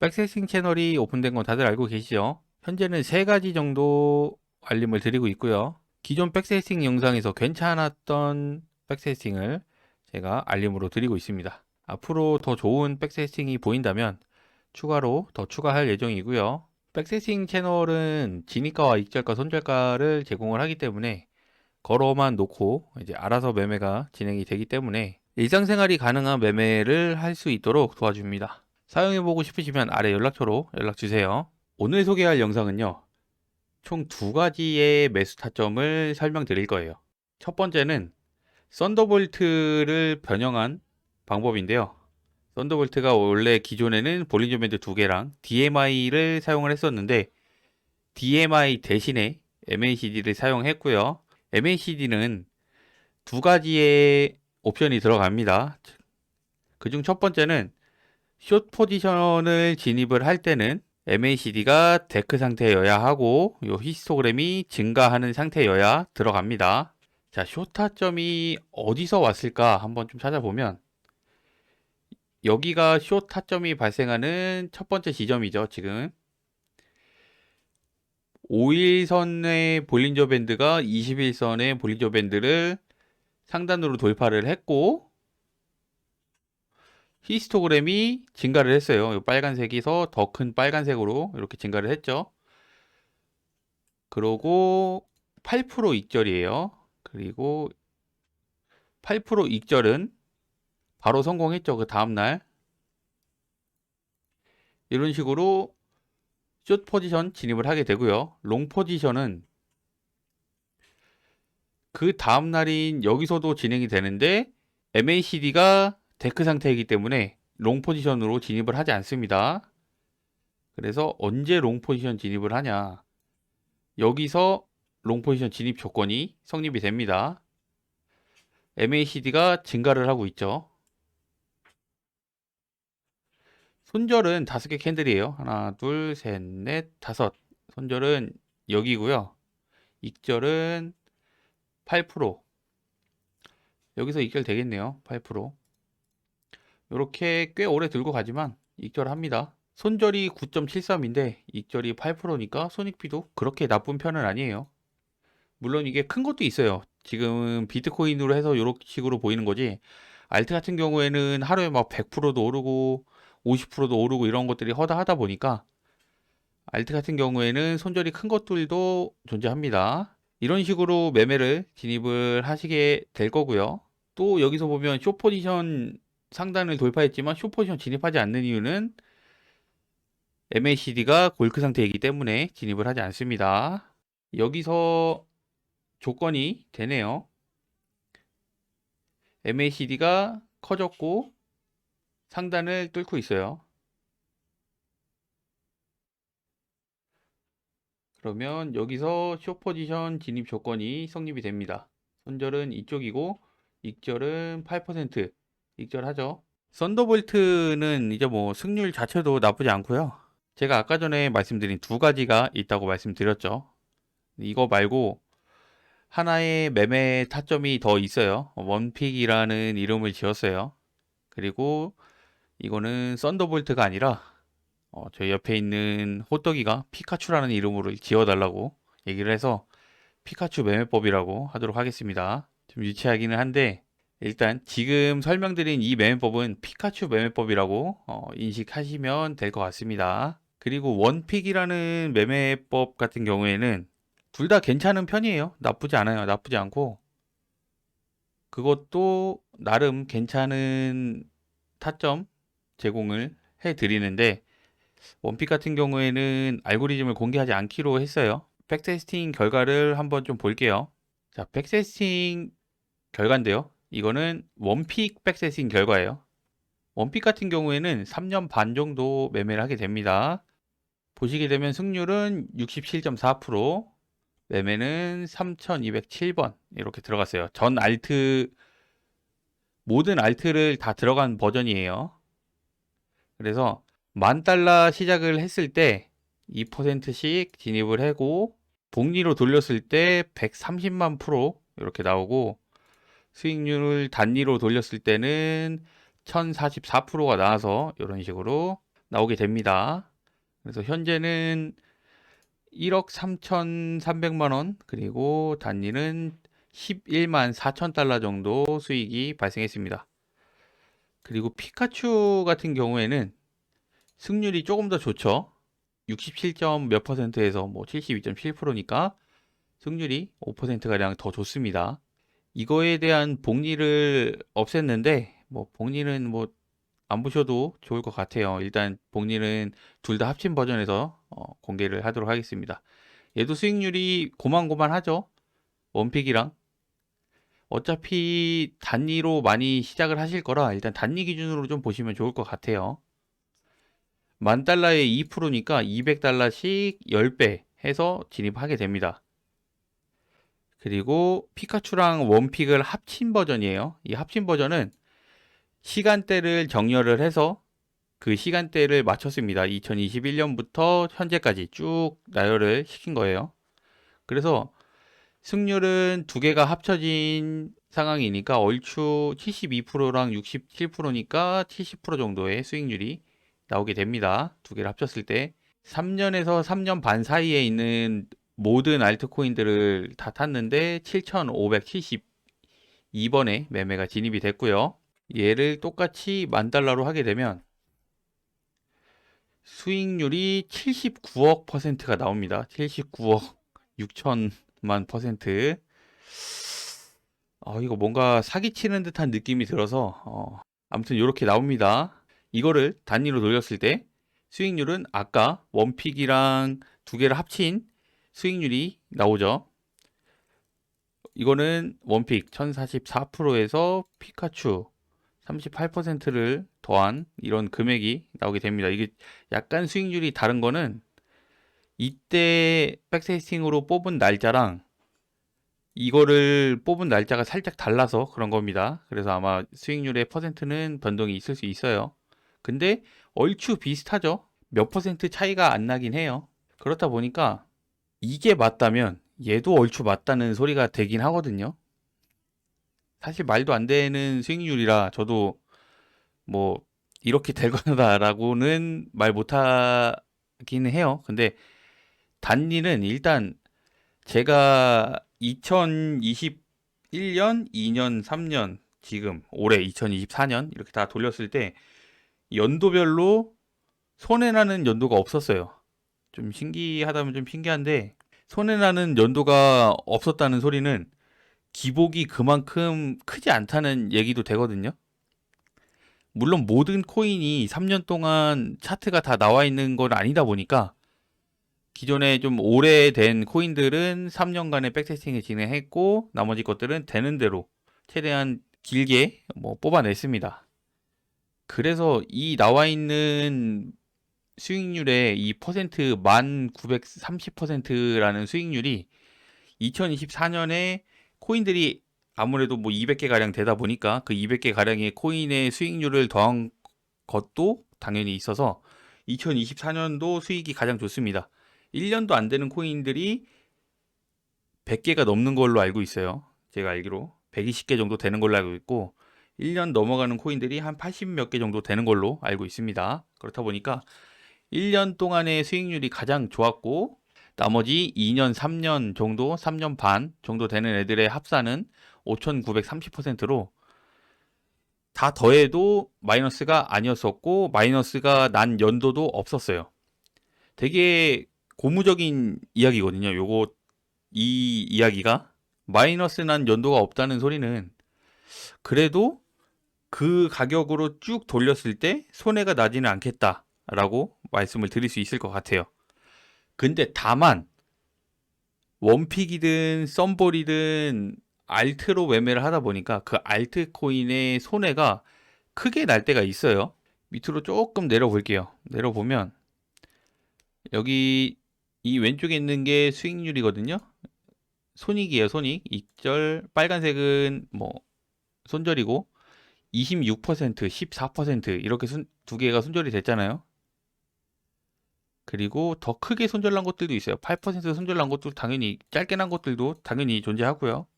백세싱 채널이 오픈된 건 다들 알고 계시죠? 현재는 세 가지 정도 알림을 드리고 있고요. 기존 백세싱 영상에서 괜찮았던 백세싱을 제가 알림으로 드리고 있습니다. 앞으로 더 좋은 백세싱이 보인다면 추가로 더 추가할 예정이고요. 백세싱 채널은 진입가와 익절가, 손절가를 제공을 하기 때문에 걸어만 놓고 이제 알아서 매매가 진행이 되기 때문에 일상생활이 가능한 매매를 할 수 있도록 도와줍니다. 사용해보고 싶으시면 아래 연락처로 연락 주세요. 오늘 소개할 영상은요. 총 두 가지의 매수 타점을 설명드릴 거예요. 첫 번째는 썬더볼트를 변형한 방법인데요. 썬더볼트가 원래 기존에는 볼린저 밴드 두 개랑 DMI를 사용을 했었는데 DMI 대신에 MACD를 사용했고요. MACD는 두 가지의 옵션이 들어갑니다. 그중 첫 번째는 숏 포지션을 진입을 할 때는 MACD가 데크 상태여야 하고 요 히스토그램이 증가하는 상태여야 들어갑니다. 자, 숏 타점이 어디서 왔을까 한번 좀 찾아보면 여기가 숏 타점이 발생하는 첫 번째 지점이죠, 지금. 5일선의 볼린저 밴드가 21선의 볼린저 밴드를 상단으로 돌파를 했고 히스토그램이 증가를 했어요. 이 빨간색에서 더 큰 빨간색으로 이렇게 증가를 했죠. 그러고 8% 익절이에요. 그리고 8% 익절은 바로 성공했죠. 그 다음날. 이런 식으로 숏 포지션 진입을 하게 되고요. 롱 포지션은 그 다음날인 여기서도 진행이 되는데 MACD가 데크 상태이기 때문에 롱 포지션으로 진입을 하지 않습니다. 그래서 언제 롱 포지션 진입을 하냐? 여기서 롱 포지션 진입 조건이 성립이 됩니다. MACD가 증가를 하고 있죠. 손절은 다섯 개 캔들이에요. 하나, 둘, 셋, 넷, 다섯. 손절은 여기고요. 익절은 8%. 여기서 익절 되겠네요. 8%. 이렇게 꽤 오래 들고 가지만 익절합니다. 손절이 9.73인데 익절이 8%니까 손익비도 그렇게 나쁜 편은 아니에요. 물론 이게 큰 것도 있어요. 지금 비트코인으로 해서 이런 식으로 보이는 거지. 알트 같은 경우에는 하루에 막 100%도 오르고 50%도 오르고 이런 것들이 허다하다 보니까 알트 같은 경우에는 손절이 큰 것들도 존재합니다. 이런 식으로 매매를 진입을 하시게 될 거고요. 또 여기서 보면 쇼 포지션 상단을 돌파했지만 쇼 포지션 진입하지 않는 이유는 MACD가 골크 상태이기 때문에 진입을 하지 않습니다. 여기서 조건이 되네요. MACD가 커졌고 상단을 뚫고 있어요. 그러면 여기서 쇼 포지션 진입 조건이 성립이 됩니다. 손절은 이쪽이고 익절은 8% 익절하죠. 썬더볼트는 이제 뭐 승률 자체도 나쁘지 않고요. 제가 아까 전에 말씀드린 두 가지가 있다고 말씀드렸죠. 이거 말고 하나의 매매 타점이 더 있어요. 원픽이라는 이름을 지었어요. 그리고 이거는 썬더볼트가 아니라 어, 저 옆에 있는 호떡이가 피카츄라는 이름으로 지어달라고 얘기를 해서 피카츄 매매법이라고 하도록 하겠습니다. 좀 유치하기는 한데 일단 지금 설명드린 이 매매법은 피카츄 매매법이라고 어, 인식하시면 될 것 같습니다. 그리고 원픽이라는 매매법 같은 경우에는 둘 다 괜찮은 편이에요. 나쁘지 않아요. 나쁘지 않고 그것도 나름 괜찮은 타점 제공을 해 드리는데 원픽 같은 경우에는 알고리즘을 공개하지 않기로 했어요. 백테스팅 결과를 한번 좀 볼게요. 자, 백테스팅 결과인데요. 이거는 원픽 백테스팅 결과예요. 원픽 같은 경우에는 3년 반 정도 매매를 하게 됩니다. 보시게 되면 승률은 67.4%, 매매는 3207번 이렇게 들어갔어요. 전 알트 모든 알트를 다 들어간 버전이에요. 그래서 만 달러 시작을 했을 때 2%씩 진입을 하고 복리로 돌렸을 때 130만 프로 이렇게 나오고 수익률을 단위로 돌렸을 때는 1044%가 나와서 이런 식으로 나오게 됩니다. 그래서 현재는 1억 3,300만 원 그리고 단위는 11만 4천 달러 정도 수익이 발생했습니다. 그리고 피카츄 같은 경우에는 승률이 조금 더 좋죠. 67점 몇 퍼센트에서 뭐 72.7%니까 승률이 5%가량 더 좋습니다. 이거에 대한 복리를 없앴는데 뭐 복리는 뭐 안 보셔도 좋을 것 같아요. 일단 복리는 둘 다 합친 버전에서 어, 공개를 하도록 하겠습니다. 얘도 수익률이 고만고만하죠. 원픽이랑 어차피 단위로 많이 시작을 하실 거라 일단 단위 기준으로 좀 보시면 좋을 것 같아요. 만 달러에 2%니까 200달러씩 10배 해서 진입하게 됩니다. 그리고 피카츄랑 원픽을 합친 버전이에요. 이 합친 버전은 시간대를 정렬을 해서 그 시간대를 맞췄습니다. 2021년부터 현재까지 쭉 나열을 시킨 거예요. 그래서 승률은 두 개가 합쳐진 상황이니까 얼추 72%랑 67%니까 70% 정도의 수익률이 나오게 됩니다. 두 개를 합쳤을 때 3년에서 3년 반 사이에 있는 모든 알트코인들을 다 탔는데 7,572번에 매매가 진입이 됐고요. 얘를 똑같이 만 달러로 하게 되면 수익률이 79억 퍼센트가 나옵니다. 79억 6천만 퍼센트. 어, 이거 뭔가 사기치는 듯한 느낌이 들어서 어, 아무튼 이렇게 나옵니다. 이거를 단위로 돌렸을 때 수익률은 아까 원픽이랑 두 개를 합친 수익률이 나오죠. 이거는 원픽 1044%에서 피카츄 38%를 더한 이런 금액이 나오게 됩니다. 이게 약간 수익률이 다른 거는 이때 백세스팅으로 뽑은 날짜랑 이거를 뽑은 날짜가 살짝 달라서 그런 겁니다. 그래서 아마 수익률의 퍼센트는 변동이 있을 수 있어요. 근데 얼추 비슷하죠. 몇 퍼센트 차이가 안 나긴 해요. 그렇다 보니까 이게 맞다면 얘도 얼추 맞다는 소리가 되긴 하거든요. 사실 말도 안 되는 수익률이라 저도 뭐 이렇게 될 거다라고는 말 못하긴 해요. 근데 단리는 일단 제가 2021년, 2년, 3년, 지금 올해 2024년 이렇게 다 돌렸을 때 연도별로 손해나는 연도가 없었어요. 좀 신기하다면 좀 신기한데 손해나는 연도가 없었다는 소리는 기복이 그만큼 크지 않다는 얘기도 되거든요. 물론 모든 코인이 3년 동안 차트가 다 나와 있는 건 아니다 보니까 기존에 좀 오래된 코인들은 3년간의 백테스팅을 진행했고 나머지 것들은 되는 대로 최대한 길게 뭐 뽑아냈습니다. 그래서 이 나와 있는 수익률의 이 퍼센트 1930%라는 수익률이 2024년에 코인들이 아무래도 뭐 200개 가량 되다 보니까 그 200개 가량의 코인의 수익률을 더한 것도 당연히 있어서 2024년도 수익이 가장 좋습니다. 1년도 안 되는 코인들이 100개가 넘는 걸로 알고 있어요. 제가 알기로 120개 정도 되는 걸로 알고 있고 1년 넘어가는 코인들이 한 80 몇 개 정도 되는 걸로 알고 있습니다. 그렇다 보니까 1년 동안의 수익률이 가장 좋았고 나머지 2년, 3년 정도, 3년 반 정도 되는 애들의 합산은 5,930%로 다 더해도 마이너스가 아니었었고 마이너스가 난 연도도 없었어요. 되게 고무적인 이야기거든요. 요거 이 이야기가 마이너스 난 연도가 없다는 소리는 그래도 그 가격으로 쭉 돌렸을 때 손해가 나지는 않겠다라고 말씀을 드릴 수 있을 것 같아요. 근데 다만 원픽이든 썸볼이든 알트로 매매를 하다 보니까 그 알트 코인의 손해가 크게 날 때가 있어요. 밑으로 조금 내려볼게요. 내려보면 여기 이 왼쪽에 있는 게 수익률이거든요. 손익이에요, 손익. 익절 빨간색은 뭐 손절이고 26%, 14% 이렇게 순, 두 개가 손절이 됐잖아요. 그리고 더 크게 손절 난 것들도 있어요. 8% 손절 난 것도 당연히 짧게 난 것들도 당연히 존재하고요.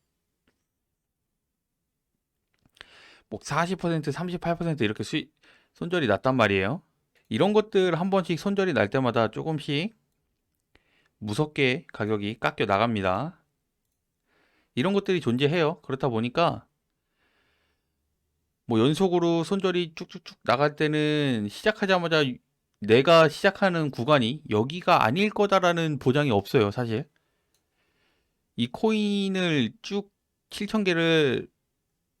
뭐 40%, 38% 이렇게 수, 손절이 났단 말이에요. 이런 것들 한 번씩 손절이 날 때마다 조금씩 무섭게 가격이 깎여 나갑니다. 이런 것들이 존재해요. 그렇다 보니까 뭐 연속으로 손절이 쭉쭉쭉 나갈 때는 시작하자마자 내가 시작하는 구간이 여기가 아닐 거다라는 보장이 없어요, 사실. 이 코인을 쭉 7,000개를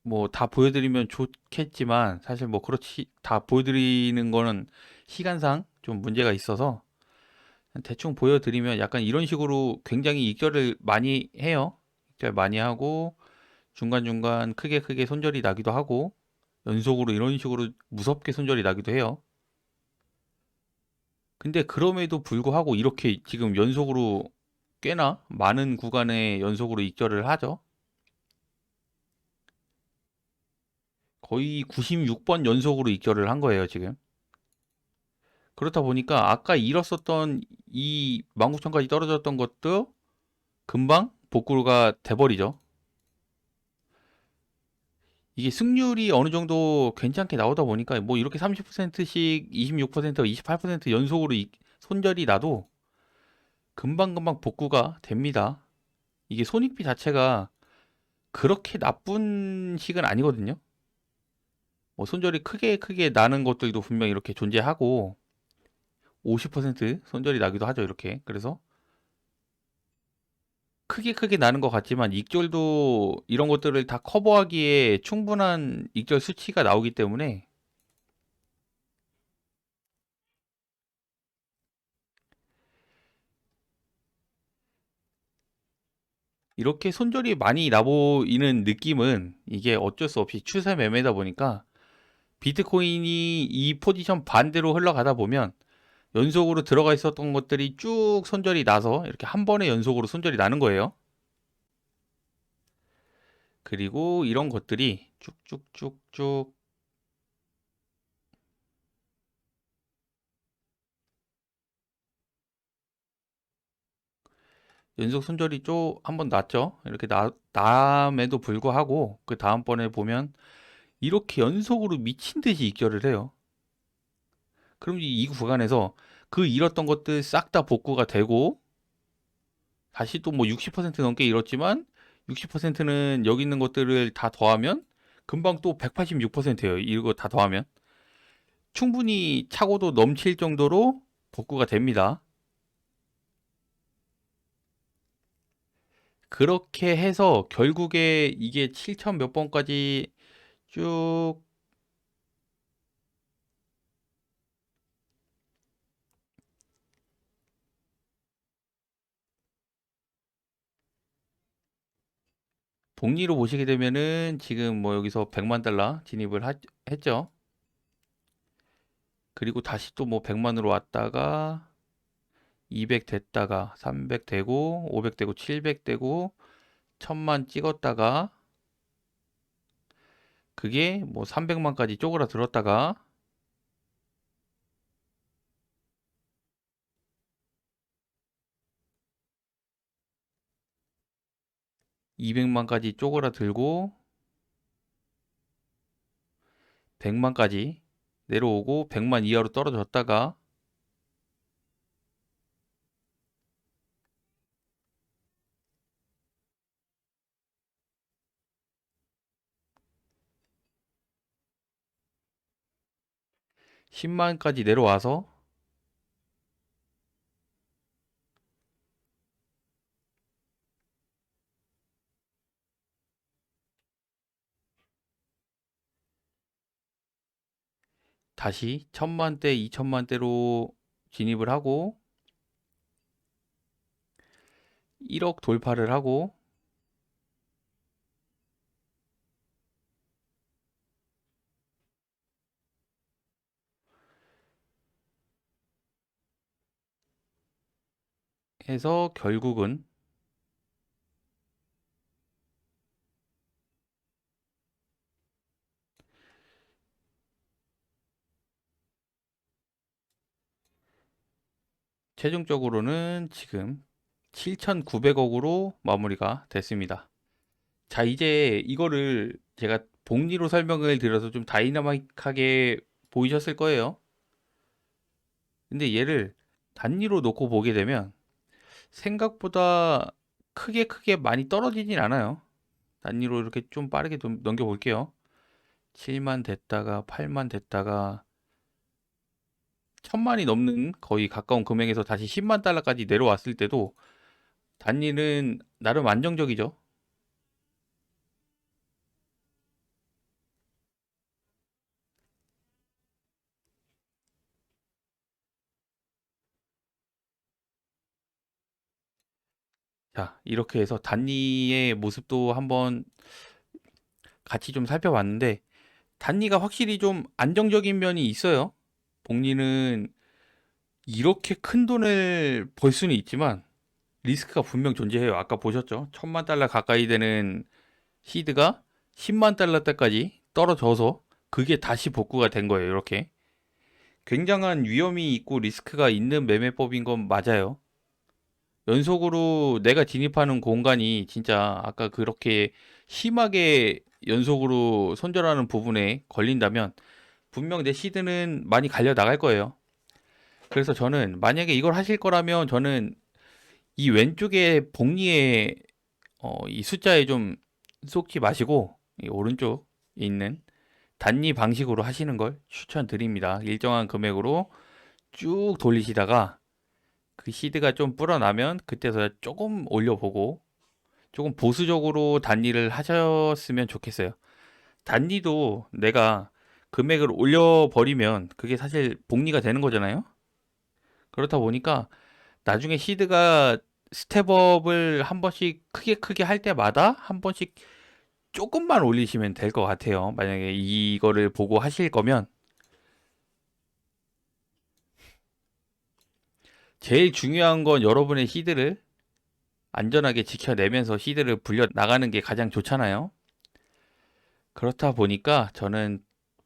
뭐 다 보여드리면 좋겠지만 사실 뭐 그렇지 다 보여드리는 거는 시간상 좀 문제가 있어서 대충 보여드리면 약간 이런 식으로 굉장히 익절을 많이 해요. 익절 많이 하고 중간중간 크게 크게 손절이 나기도 하고 연속으로 이런 식으로 무섭게 손절이 나기도 해요. 근데 그럼에도 불구하고 이렇게 지금 연속으로 꽤나 많은 구간에 연속으로 익절을 하죠. 거의 96번 연속으로 익절을 한 거예요, 지금. 그렇다 보니까 아까 잃었었던 이 19,000까지 떨어졌던 것도 금방 복구가 돼버리죠. 이게 승률이 어느 정도 괜찮게 나오다 보니까 뭐 이렇게 30%씩 26%, 28% 연속으로 이- 손절이 나도 금방금방 복구가 됩니다. 이게 손익비 자체가 그렇게 나쁜 식은 아니거든요. 뭐 손절이 크게 크게 나는 것들도 분명 이렇게 존재하고 50% 손절이 나기도 하죠, 이렇게. 그래서 크게 크게 나는 것 같지만 익절도 이런 것들을 다 커버하기에 충분한 익절 수치가 나오기 때문에 이렇게 손절이 많이 나보이는 느낌은 이게 어쩔 수 없이 추세 매매다 보니까 비트코인이 이 포지션 반대로 흘러가다 보면 연속으로 들어가 있었던 것들이 쭉 손절이 나서 이렇게 한 번에 연속으로 손절이 나는 거예요. 그리고 이런 것들이 쭉쭉쭉쭉 연속 손절이 쭉 한 번 났죠. 이렇게 나, 남에도 불구하고 그 다음번에 보면 이렇게 연속으로 미친 듯이 익절을 해요. 그럼 이 구간에서 그 잃었던 것들 싹 다 복구가 되고 다시 또 뭐 60% 넘게 잃었지만 60%는 여기 있는 것들을 다 더하면 금방 또 186%예요. 이거 다 더하면 충분히 차고도 넘칠 정도로 복구가 됩니다. 그렇게 해서 결국에 이게 7천 몇 번까지 쭉 복리로 보시게 되면은 지금 뭐 여기서 100만 달러 진입을 하- 했죠. 그리고 다시 또 뭐 100만으로 왔다가 200 됐다가 300 되고 500 되고 700 되고 1000만 찍었다가 그게 뭐 300만까지 쪼그라들었다가 200만까지 쪼그라들고 100만까지 내려오고 100만 이하로 떨어졌다가 십만까지 내려와서 다시 천만대, 이천만대로 진입을 하고 1억 돌파를 하고 해서 결국은 최종적으로는 지금 7,900억으로 마무리가 됐습니다. 자, 이제 이거를 제가 복리로 설명을 드려서 좀 다이나믹하게 보이셨을 거예요. 근데 얘를 단위로 놓고 보게 되면 생각보다 크게 크게 많이 떨어지진 않아요. 단위로 이렇게 좀 빠르게 좀 넘겨볼게요. 7만 됐다가 8만 됐다가 천만이 넘는 거의 가까운 금액에서 다시 10만 달러까지 내려왔을 때도 단위는 나름 안정적이죠. 자, 이렇게 해서 단니의 모습도 한번 같이 좀 살펴봤는데, 단니가 확실히 좀 안정적인 면이 있어요. 복리는 이렇게 큰 돈을 벌 수는 있지만, 리스크가 분명 존재해요. 아까 보셨죠? 천만 달러 가까이 되는 시드가 10만 달러 때까지 떨어져서 그게 다시 복구가 된 거예요. 이렇게. 굉장한 위험이 있고 리스크가 있는 매매법인 건 맞아요. 연속으로 내가 진입하는 공간이 진짜 아까 그렇게 심하게 연속으로 손절하는 부분에 걸린다면 분명 내 시드는 많이 갈려 나갈 거예요. 그래서 저는 만약에 이걸 하실 거라면 저는 이 왼쪽에 복리에 어, 이 숫자에 좀 쏟지 마시고 이 오른쪽에 있는 단위 방식으로 하시는 걸 추천드립니다. 일정한 금액으로 쭉 돌리시다가 그 시드가 좀 불어나면 그때서 조금 올려보고 조금 보수적으로 단리를 하셨으면 좋겠어요. 단리도 내가 금액을 올려버리면 그게 사실 복리가 되는 거잖아요. 그렇다 보니까 나중에 시드가 스텝업을 한 번씩 크게 크게 할 때마다 한 번씩 조금만 올리시면 될 것 같아요. 만약에 이거를 보고 하실 거면 제일 중요한 건 여러분의 시드를 안전하게 지켜내면서 시드를 불려 나가는 게 가장 좋잖아요. 그렇다 보니까 저는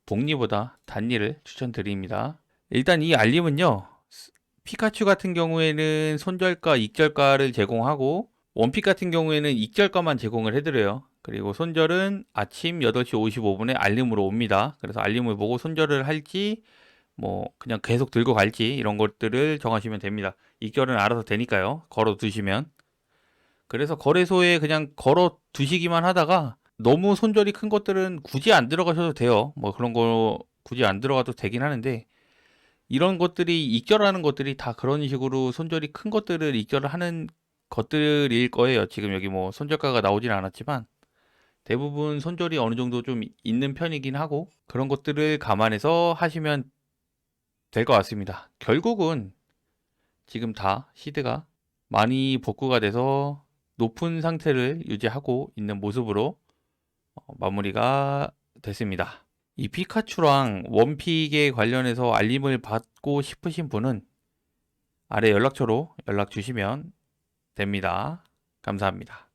복리보다 단리를 추천드립니다. 일단 이 알림은요. 피카츄 같은 경우에는 손절가, 익절가를 제공하고 원픽 같은 경우에는 익절가만 제공을 해드려요. 그리고 손절은 아침 8시 55분에 알림으로 옵니다. 그래서 알림을 보고 손절을 할지 뭐 그냥 계속 들고 갈지 이런 것들을 정하시면 됩니다. 익절은 알아서 되니까요. 걸어 두시면. 그래서 거래소에 그냥 걸어 두시기만 하다가 너무 손절이 큰 것들은 굳이 안 들어가셔도 돼요. 뭐 그런 거 굳이 안 들어가도 되긴 하는데 이런 것들이 익절하는 것들이 다 그런 식으로 손절이 큰 것들을 익절을 하는 것들일 거예요. 지금 여기 뭐 손절가가 나오진 않았지만 대부분 손절이 어느 정도 좀 있는 편이긴 하고 그런 것들을 감안해서 하시면 될 것 같습니다. 결국은 지금 다 시드가 많이 복구가 돼서 높은 상태를 유지하고 있는 모습으로 어, 마무리가 됐습니다. 이 피카츄랑 원픽에 관련해서 알림을 받고 싶으신 분은 아래 연락처로 연락 주시면 됩니다. 감사합니다.